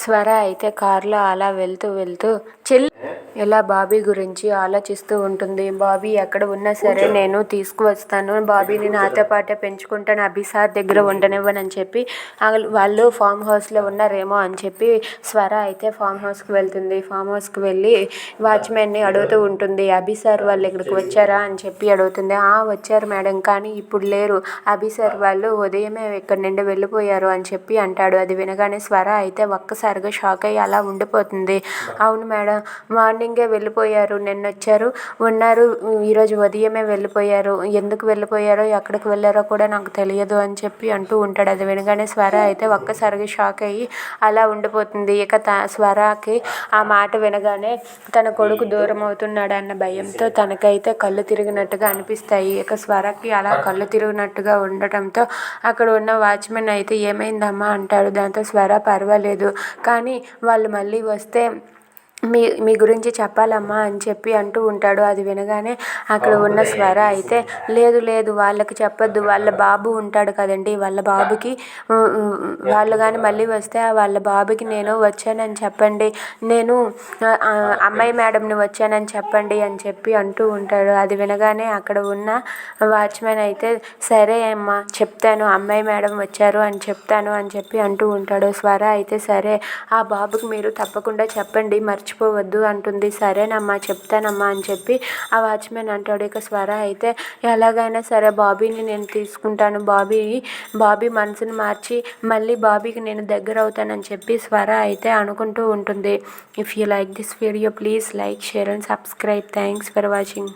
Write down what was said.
స్వర అయితే కారులో అలా వెళ్తూ వెళ్తూ చెల్లి ఇలా బాబీ గురించి ఆలోచిస్తూ ఉంటుంది? బాబీ ఎక్కడ ఉన్నా సరే నేను తీసుకువస్తాను. బాబీని నాతో పాటే పెంచుకుంటాను. అభి సార్ దగ్గర ఉండనివ్వనని చెప్పి వాళ్ళు ఫామ్ హౌస్లో ఉన్నారేమో అని చెప్పి స్వర అయితే ఫామ్ హౌస్కి వెళ్తుంది. ఫామ్ హౌస్కి వెళ్ళి వాచ్మెన్ని అడుగుతూ ఉంటుంది. అభి సార్ వాళ్ళు ఇక్కడికి వచ్చారా అని చెప్పి అడుగుతుంది. ఆ వచ్చారు మేడం కానీ ఇప్పుడు లేరు. అభి సార్ వాళ్ళు ఉదయమే ఇక్కడి నుండి వెళ్ళిపోయారు అని చెప్పి అంటాడు. అది వినగానే స్వర అయితే ఒక్కసారిగా షాక్ అయ్యి అలా ఉండిపోతుంది. అవును మేడం మార్నింగే వెళ్ళిపోయారు నిన్న వచ్చారు ఉన్నారు ఈరోజు ఉదయమే వెళ్ళిపోయారు ఎందుకు వెళ్ళిపోయారో ఎక్కడికి వెళ్ళారో కూడా నాకు తెలియదు అని చెప్పి అంటూ ఉంటాడు. అది వినగానే స్వర అయితే ఒక్కసారిగా షాక్ అయ్యి అలా ఉండిపోతుంది. ఇక త స్వరకి ఆ మాట వినగానే తన కొడుకు దూరం అవుతున్నాడు అన్న భయంతో తనకైతే కళ్ళు తిరిగినట్టుగా అనిపిస్తాయి. ఇక స్వరకి అలా కళ్ళు తిరిగినట్టుగా ఉండటంతో అక్కడ ఉన్న వాచ్మెన్ అయితే ఏమైందమ్మా అంటాడు. దాంతో స్వర పర్వాలేదు. కానీ వాళ్ళు మళ్ళీ వస్తే మీ మీ గురించి చెప్పాలమ్మా అని చెప్పి అంటూ ఉంటాడు. అది వినగానే అక్కడ ఉన్న స్వర అయితే లేదు లేదు వాళ్ళకి చెప్పొద్దు వాళ్ళ బాబు ఉంటాడు కదండి వాళ్ళ బాబుకి. వాళ్ళు కానీ మళ్ళీ వస్తే ఆ వాళ్ళ బాబుకి నేను వచ్చానని చెప్పండి. నేను అమ్మాయి మేడంని వచ్చానని చెప్పండి అని చెప్పి అంటూ ఉంటాడు. అది వినగానే అక్కడ ఉన్న వాచ్మెన్ అయితే సరే అమ్మా చెప్తాను అమ్మాయి మేడం వచ్చారు అని చెప్తాను అని చెప్పి అంటూ ఉంటాడు. స్వర అయితే సరే ఆ బాబుకి మీరు తప్పకుండా చెప్పండి మర్చిపోవద్దు అంటుంది. సరేనమ్మా చెప్తానమ్మా అని చెప్పి ఆ వాచ్మెన్ అంటాడు. ఇక స్వర అయితే ఎలాగైనా సరే బాబీని నేను తీసుకుంటాను. బాబీ బాబీ మనసును మార్చి మళ్ళీ బాబీకి నేను దగ్గర అవుతానని చెప్పి స్వర అయితే అనుకుంటూ ఉంటుంది. If you like this video please like share and subscribe thanks for watching